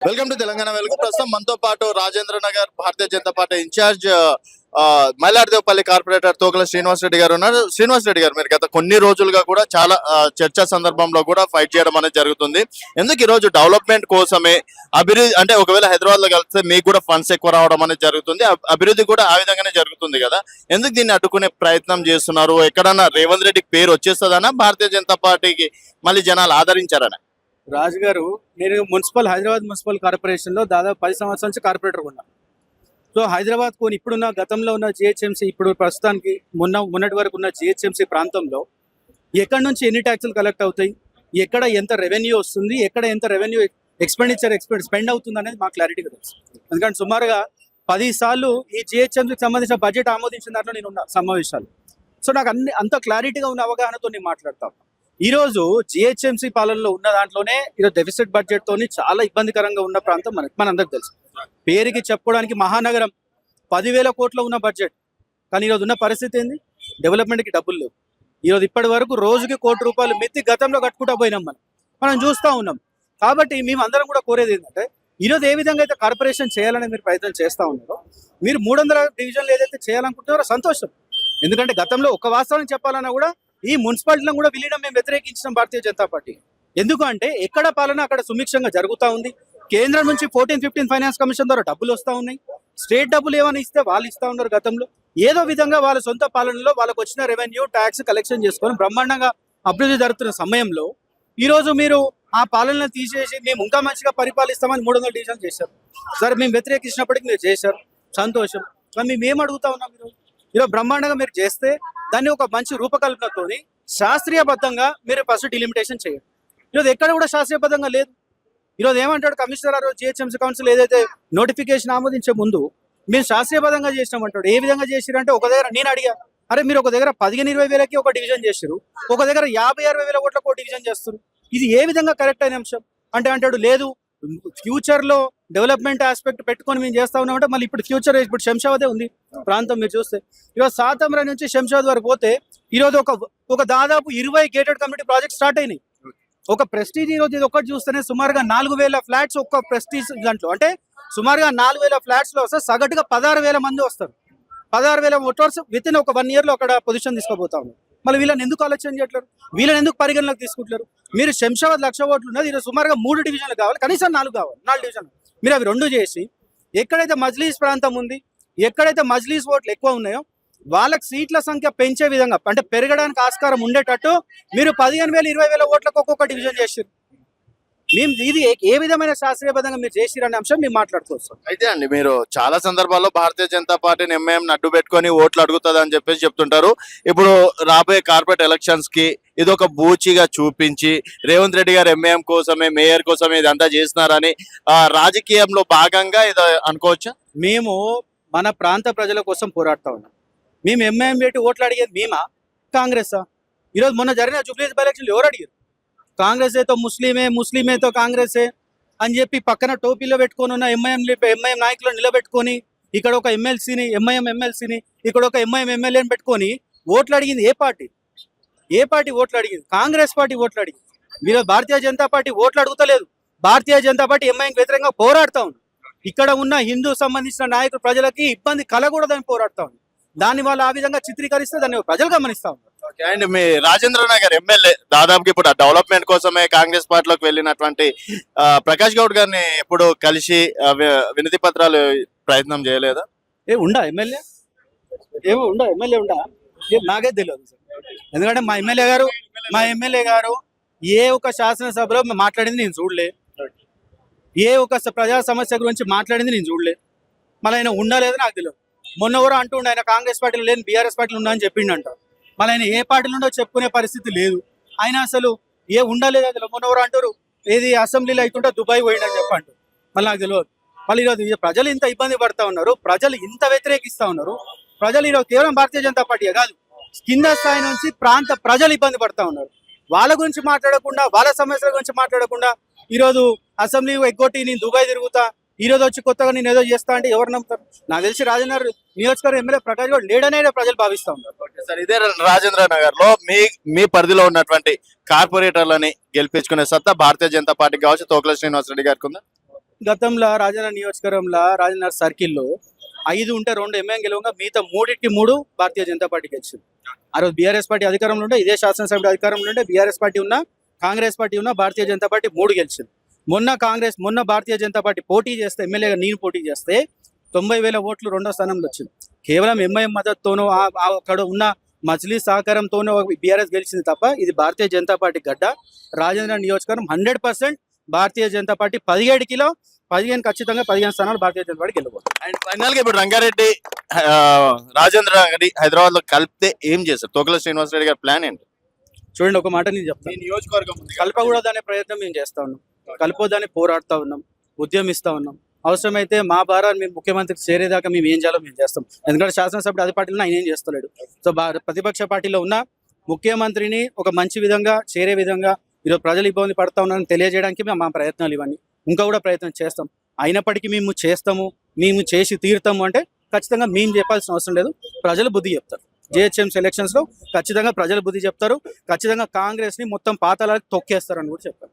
Welcome to Telangana వెలుగు ప్రస్తుతం మనతో పాటు రాజేంద్ర నగర్ భారతీయ జనతా పార్టీ ఇన్ఛార్జ్ ఆ, కార్పొరేటర్ తోకల శ్రీనివాస్ రెడ్డి గారు ఉన్నారు. శ్రీనివాస్ రెడ్డి గారు మీరు గత కొన్ని రోజులుగా కూడా చాలా చర్చా సందర్భంలో కూడా ఫైట్ చేయడం అనేది జరుగుతుంది. ఎందుకు ఈ రోజు డెవలప్మెంట్ కోసమే అభివృద్ధి అంటే ఒకవేళ హైదరాబాద్లో కలిస్తే మీకు కూడా ఫండ్స్ ఎక్కువ రావడం అనేది జరుగుతుంది. అభివృద్ధి కూడా ఆ విధంగానే జరుగుతుంది కదా. ఎందుకు దీన్ని అడ్డుకునే ప్రయత్నం చేస్తున్నారు? ఎక్కడన్నా రేవంత్ రెడ్డికి పేరు వచ్చేస్తుందనా? భారతీయ జనతా పార్టీకి మళ్ళీ జనాలు ఆదరించారనా? రాజు గారు నేను మున్సిపల్ హైదరాబాద్ మున్సిపల్ కార్పొరేషన్లో దాదాపు పది సంవత్సరాల నుంచి కార్పొరేటర్ ఉన్నా. సో హైదరాబాద్ కొని ఇప్పుడున్న గతంలో ఉన్న జిహెచ్ఎంసీ ఇప్పుడు ప్రస్తుతానికి మొన్న మొన్నటి వరకు ఉన్న జిహెచ్ఎంసీ ప్రాంతంలో ఎక్కడి నుంచి ఎన్ని ట్యాక్సులు కలెక్ట్ అవుతాయి ఎక్కడ ఎంత రెవెన్యూ వస్తుంది ఎక్కడ ఎంత రెవెన్యూ ఎక్స్పెండిచర్ ఎక్స్పెండ్ స్పెండ్ అవుతుంది అనేది మాకు క్లారిటీగా తెలుసు. ఎందుకంటే సుమారుగా పది సార్లు ఈ జిహెచ్ఎంసీకి సంబంధించిన బడ్జెట్ ఆమోదించిన దాంట్లో నేను ఉన్న సమావేశాలు. సో నాకు అన్ని అంత క్లారిటీగా ఉన్న అవగాహనతో నేను మాట్లాడతాను ఈ రోజు జిహెచ్ఎంసీ పాలనలో ఉన్న దాంట్లోనే ఈరోజు డెఫిసిట్ బడ్జెట్ తోని చాలా ఇబ్బందికరంగా ఉన్న ప్రాంతం మనకి మనందరికి తెలుసు. పేరుకి చెప్పుకోవడానికి మహానగరం పదివేల కోట్ల ఉన్న బడ్జెట్ కానీ ఈరోజు ఉన్న పరిస్థితి ఏంది? డెవలప్మెంట్కి డబ్బులు లేవు. ఈరోజు ఇప్పటి వరకు రోజుకి కోటి రూపాయలు మెత్తి గతంలో కట్టుకుంటా పోయినాం మనం. మనం చూస్తూ ఉన్నాం. కాబట్టి మేము అందరం కూడా కోరేది ఏంటంటే ఈరోజు ఏ విధంగా అయితే కార్పొరేషన్ చేయాలని మీరు ప్రయత్నం చేస్తూ ఉన్నారో మీరు మూడు వందల డివిజన్లు ఏదైతే చేయాలనుకుంటున్నారో సంతోషం. ఎందుకంటే గతంలో ఒక వాస్తవం చెప్పాలన్నా కూడా ఈ మున్సిపాలిటీలను కూడా విలీనం మేము వ్యతిరేకించిన భారతీయ జనతా పార్టీ. ఎందుకు అంటే ఎక్కడ పాలన అక్కడ సుమిక్షంగా జరుగుతూ ఉంది. కేంద్రం నుంచి ఫోర్టీన్ ఫిఫ్టీన్ ఫైనాన్స్ కమిషన్ ద్వారా డబ్బులు వస్తూ ఉన్నాయి. స్టేట్ డబ్బులు ఏమైనా ఇస్తే వాళ్ళు ఇస్తా ఉన్నారు గతంలో. ఏదో విధంగా వాళ్ళ సొంత పాలనలో వాళ్ళకు వచ్చిన రెవెన్యూ ట్యాక్స్ కలెక్షన్ చేసుకొని బ్రహ్మాండంగా అభివృద్ధి జరుగుతున్న సమయంలో ఈరోజు మీరు ఆ పాలనను తీసేసి మేము ఇంకా మంచిగా పరిపాలిస్తామని మూడు వందల డివిజన్ చేశారు. సరే మేము వ్యతిరేకించినప్పటికీ మీరు చేశారు. సంతోషం. కానీ మేము ఏం అడుగుతా ఉన్నాం మీరు ఈరోజు బ్రహ్మాండంగా మీరు చేస్తే దాన్ని ఒక మంచి రూపకల్పనతోని శాస్త్రీయబద్ధంగా మీరు ఫస్ట్ డిలిమిటేషన్ చేయండి. ఈరోజు ఎక్కడ కూడా శాస్త్రీయబద్ధంగా లేదు. ఈరోజు ఏమంటాడు కమిషనర్ ఆ రోజు జిహెచ్ఎంసీ కౌన్సిల్ ఏదైతే నోటిఫికేషన్ ఆమోదించే ముందు మేము శాస్త్రీయబద్ధంగా చేసినామంటాడు ఏ విధంగా చేసిరంటే ఒక దగ్గర నేను అడిగా అరే మీరు ఒక దగ్గర పదిహేను ఇరవై వేలకి ఒక డివిజన్ చేశారు ఒక దగ్గర యాభై అరవై వేల ఓట్లకు ఒక డివిజన్ చేస్తారు ఇది ఏ విధంగా కరెక్ట్ అయిన అంశం? అంటే అంటాడు లేదు ఫ్యూచర్లో డెవలప్మెంట్ ఆస్పెక్ట్ పెట్టుకొని మేము చేస్తా ఉన్నామంటే మళ్ళీ ఇప్పుడు ఫ్యూచర్ ఇప్పుడు శంషాబాదే ఉంది ప్రాంతం మీరు చూస్తే. ఈరోజు సాతంరా నుంచి శంషావద్ వరకు పోతే ఈరోజు ఒక ఒక దాదాపు ఇరవై గేటెడ్ కమ్యూనిటీ ప్రాజెక్ట్ స్టార్ట్ అయినాయి. ఒక ప్రెస్టీజ్ ఈరోజు ఇది ఒకటి చూస్తేనే సుమారుగా నాలుగు వేల ఫ్లాట్స్ ఒక్క ప్రెస్టీజ్ దాంట్లో. అంటే సుమారుగా నాలుగు వేల ఫ్లాట్స్లో వస్తే సగటుగా పదహారు వేల మంది వస్తారు. పదహారు వేల ఓటర్స్ విత్ ఇన్ ఒక వన్ ఇయర్లో అక్కడ పొజిషన్ తీసుకోబోతా మళ్ళీ వీళ్ళని ఎందుకు ఆలోచన చేయట్లేరు? వీళ్ళని ఎందుకు పరిగణలోకి తీసుకుంటారు మీరు శంషాబాద్ లక్ష ఓట్లు ఉన్నది ఈరోజు సుమారుగా మూడు డివిజన్లు కావాలి. కనీసం నాలుగు కావాలి. నాలుగు డివిజన్లు మీరు అవి రెండు చేసి ఎక్కడైతే మజ్లీస్ ప్రాంతం ఉంది ఎక్కడైతే మజ్లీస్ ఓట్లు ఎక్కువ ఉన్నాయో వాళ్ళకి సీట్ల సంఖ్య పెంచే విధంగా అంటే పెరగడానికి ఆస్కారం ఉండేటట్టు మీరు పదిహేను వేల ఇరవై వేల ఓట్లకు ఒక్కొక్క డివిజన్ చేసారు మేము ఇది ఏ- విధమైన శాస్త్రీయబద్ధంగా మీరు చేసిరనే అంశం మేము మాట్లాడుకోవచ్చు. అయితే అండి మీరు చాలా సందర్భాల్లో భారతీయ జనతా పార్టీని ఎంఐఎం అడ్డు పెట్టుకొని ఓట్లు అడుగుతుంది అని చెప్పేసి చెప్తుంటారు. ఇప్పుడు రాబోయే కార్పొరేట్ ఎలక్షన్స్కి ఇది ఒక బూచిగా చూపించి రేవంత్ రెడ్డి గారు ఎంఐఎం కోసమే మేయర్ కోసమే ఇదంతా చేస్తున్నారని ఆ, రాజకీయంలో భాగంగా ఇది అనుకోవచ్చా? మేము మన ప్రాంత ప్రజల కోసం పోరాడుతా ఉన్నాం. మేము ఎంఐఎం పెట్టి ఓట్లు అడిగేది మేమా? కాంగ్రెసా? ఈరోజు మొన్న జరిగిన జూబ్లీస్ బై ఎలక్షన్లు ఎవరు అడిగారు? కాంగ్రెస్ అయితే ముస్లిమే ముస్లిమేతో కాంగ్రెసే అని చెప్పి పక్కన టోపీలో పెట్టుకొని ఉన్న ఎంఐఎం ఎంఐఎం నాయకులు నిలబెట్టుకొని ఇక్కడ ఒక ఎమ్మెల్సీని ఎంఐఎం ఎమ్మెల్సీని ఇక్కడ ఒక ఎంఐఎం ఎమ్మెల్యేని పెట్టుకొని ఓట్లు అడిగింది ఏ పార్టీ? ఏ పార్టీ ఓట్లు అడిగింది? కాంగ్రెస్ పార్టీ ఓట్లు అడిగింది. మీరు భారతీయ జనతా పార్టీ ఓట్లు అడుగుతలేదు. భారతీయ జనతా పార్టీ ఎంఐఎం వ్యతిరేకంగా పోరాడుతా ఉంది. ఇక్కడ ఉన్న హిందూ సంబంధించిన నాయకులు ప్రజలకి ఇబ్బంది కలగూడదని పోరాడుతా ఉంది. దాన్ని వాళ్ళు ఆ విధంగా చిత్రీకరిస్తే దాన్ని ప్రజలు గమనిస్తా ఉన్నారు. అండ్ మీ రాజేంద్ర నగర్ ఎమ్మెల్యే దాదాపు ఇప్పుడు డెవలప్మెంట్ కోసమే కాంగ్రెస్ పార్టీలోకి వెళ్ళినటువంటి ప్రకాష్ గౌడ్ గారిని ఎప్పుడు కలిసి వినతి పత్రాలు ప్రయత్నం చేయలేదా? ఏ ఉండా ఎమ్మెల్యే? ఏమో ఉండా ఎమ్మెల్యే ఉండా? నాకే తెలియదు సార్. ఎందుకంటే మా ఎమ్మెల్యే గారు మా ఎమ్మెల్యే గారు ఏ ఒక శాసనసభలో మాట్లాడింది నేను చూడలే. ఏ ఒక ప్రజా సమస్య గురించి మాట్లాడింది నేను చూడలే. మళ్ళీ ఆయన ఉండలేదు నాకు తెలియదు. మొన్న కూడా అంటుండే ఆయన కాంగ్రెస్ పార్టీలో లేని బీఆర్ఎస్ పార్టీలు ఉన్నా అని చెప్పిండంట. మళ్ళీ ఆయన ఏ పార్టీలు ఉండో చెప్పుకునే పరిస్థితి లేదు. ఆయన అసలు ఏ ఉండలేదు అసలు మొన్నవరు అంటారు ఏది అసెంబ్లీలో అవుతుంటే దుబాయ్ పోయిండని చెప్పండు మళ్ళీ నాకు తెలియదు మళ్ళీ ఈరోజు ప్రజలు ఇంత ఇబ్బంది పడతా ఉన్నారు ప్రజలు ఇంత వ్యతిరేకిస్తా ఉన్నారు. ప్రజలు ఈరోజు కేవలం భారతీయ జనతా పార్టీ కాదు కింద స్థాయి నుంచి ప్రాంత ప్రజలు ఇబ్బంది పడతా ఉన్నారు. వాళ్ళ గురించి మాట్లాడకుండా వాళ్ళ సమస్యల గురించి మాట్లాడకుండా ఈరోజు అసెంబ్లీ ఎగ్గొట్టి నేను దుబాయ్ తిరుగుతా ఈ రోజు వచ్చి కొత్తగా నేను ఏదో చేస్తా అంటే ఎవరు నమ్ముతారు? నాకు తెలిసి రాజనగర్ నియోజకవర్గం ఎమ్మెల్యే ప్రకాష్ గౌడ్ లేడనే ప్రజలు భావిస్తూ ఉన్నారు. సార్. ఇదే రాజేంద్ర నగర్లో మీ మీ పరిధిలో ఉన్నటువంటి కార్పొరేటర్లని గెలిపించుకునే సత్తా భారతీయ జనతా పార్టీ కావచ్చు తోకల శ్రీనివాస్ రెడ్డి గారికి ఉందా? గతంలో రాజేంద్ర నియోజకవర్గంలో రాజేంద్ర సర్కిల్లో ఐదు ఉంటే రెండు ఎంఎం గెలవగా మిగతా మూడింటి మూడు భారతీయ జనతా పార్టీకి వచ్చింది ఆ రోజు బీఆర్ఎస్ పార్టీ అధికారంలో ఉండే ఇదే శాసనసభ అధికారంలో ఉండే బీఆర్ఎస్ పార్టీ ఉన్న కాంగ్రెస్ పార్టీ ఉన్న భారతీయ జనతా పార్టీ మూడు గెలిచింది. మొన్న కాంగ్రెస్ మొన్న భారతీయ జనతా పార్టీ పోటీ చేస్తే ఎమ్మెల్యేగా నేను పోటీ చేస్తే తొంభై వేల ఓట్లు రెండో స్థానంలో వచ్చింది. కేవలం ఎంఐఎం మద్దతుతోనూ అక్కడ ఉన్న మజిలీ సహకారంతోనూ బీఆర్ఎస్ గెలిచింది తప్ప ఇది భారతీయ జనతా పార్టీ గడ్డ. రాజేంద్ర నియోజకవర్గం hundred percent Bharatiya Janata party పదిహేడు కిలో పదిహేను ఖచ్చితంగా పదిహేను స్థానాలు భారతీయ జనతా పార్టీ గెలవదు అండ్ ఫైనల్గా ఇప్పుడు రంగారెడ్డి రాజేంద్ర రెడ్డి హైదరాబాద్లో కలిపితే ఏం చేస్తారు? తోకల శ్రీనివాస్ రెడ్డి గారి ప్లాన్ ఏంటి? చూడండి ఒక మాట నేను చెప్తాను. నియోజకవర్గం. కలపకూడదనే ప్రయత్నం మేము చేస్తా ఉన్నాం. కలపొద్దని పోరాడుతూ ఉన్నాం. ఉద్యమిస్తా ఉన్నాం. అవసరమైతే మా భారాన్ని మేము ముఖ్యమంత్రికి చేరేదాకా మేము ఏం చేయాలో మేము చేస్తాం. ఎందుకంటే శాసనసభ్యుడు అది పార్టీలో ఆయన ఏం చేస్తలేడు. సో ప్రతిపక్ష పార్టీలో ఉన్న ముఖ్యమంత్రిని ఒక మంచి విధంగా చేరే విధంగా ఈరోజు ప్రజలు ఇబ్బంది పడతా ఉన్నారని తెలియజేయడానికి మేము మా ప్రయత్నాలు ఇవన్నీ. ఇంకా కూడా ప్రయత్నం చేస్తాం. అయినప్పటికీ మేము చేస్తాము మేము చేసి తీరుతాము అంటే ఖచ్చితంగా మేము చెప్పాల్సిన అవసరం లేదు. ప్రజలు బుద్ధి చెప్తారు. జిహెచ్ఎంసీ ఎలక్షన్స్లో ఖచ్చితంగా ప్రజలు బుద్ధి చెప్తారు. ఖచ్చితంగా కాంగ్రెస్ని మొత్తం పాతాలకు తొక్కేస్తారని కూడా చెప్పారు